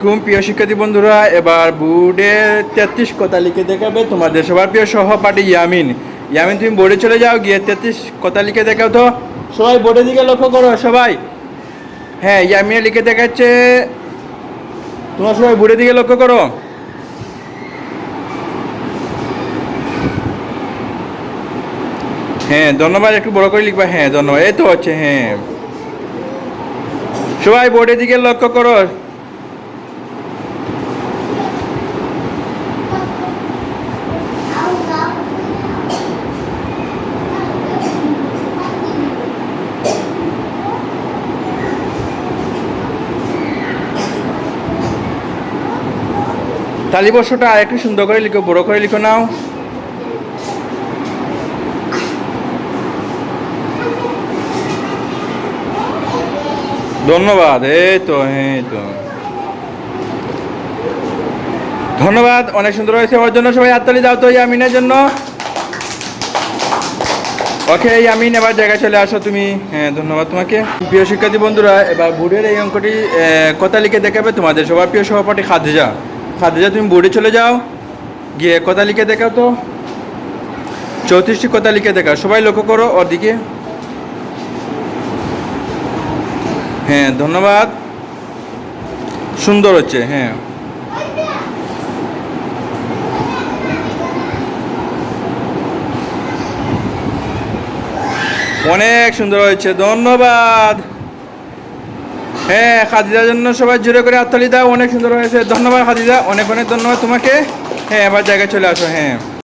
প্রিয় শিক্ষার্থী বন্ধুরা, এবার বোর্ডের তেত্রিশ কথা লিখে দেখাবে তোমাদের সবার প্রিয় সহপাঠী ইয়ামিন। ইয়ামিন, তুমি বোর্ডে চলে যাও, গিয়ে তেত্রিশ কথা লিখে দেখাও তো। সবাই বোর্ডের দিকে লক্ষ্য করো, সবাই। হ্যাঁ ইয়ামিনে লিখে দেখাচ্ছে। তোমরা সবাই বোর্ডের দিকে লক্ষ্য করো। হ্যাঁ ধন্যবাদ, একটু বড় করে লিখবা। হ্যাঁ ধন্যবাদ, এই তো হচ্ছে হ্যাঁ। সবাই বোর্ডের দিকে লক্ষ্য করো। তালিবর্ষটা আর একটু সুন্দর করে লিখো, বড় করে লিখো নাও। ধন্যবাদ, এই তো এই তো। ধন্যবাদ, অনেক সুন্দর হয়েছে ওর জন্য সবাই হাততালি দাও তো ইয়ামিনের জন্য। ওকে ইয়ামিন এবার জায়গায় চলে আসো তুমি। হ্যাঁ ধন্যবাদ তোমাকে। প্রিয় শিক্ষার্থী বন্ধুরা, এবার বোর্ডের এই অঙ্কটি কথা লিখে দেখাবে তোমাদের সবার প্রিয় সহপাঠী খাদিজা। খাদিজা, তুমি বোর্ডে চলে যাও। গিয়ে কথা লিখে দেখাও তো। চৌত্রিশটি কথা লিখে দেখাও। সবাই লক্ষ্য করো ওর দিকে। হ্যাঁ ধন্যবাদ। সুন্দর হচ্ছে হ্যাঁ। অনেক সুন্দর হয়েছে, ধন্যবাদ। হ্যাঁ খাদিজার জন্য সবাই জোরে করে আত্মালি দাও, অনেক সুন্দর হয়েছে। ধন্যবাদ খাদিজা, অনেক অনেক ধন্যবাদ তোমাকে। হ্যাঁ এবার জায়গায় চলে আসো হ্যাঁ।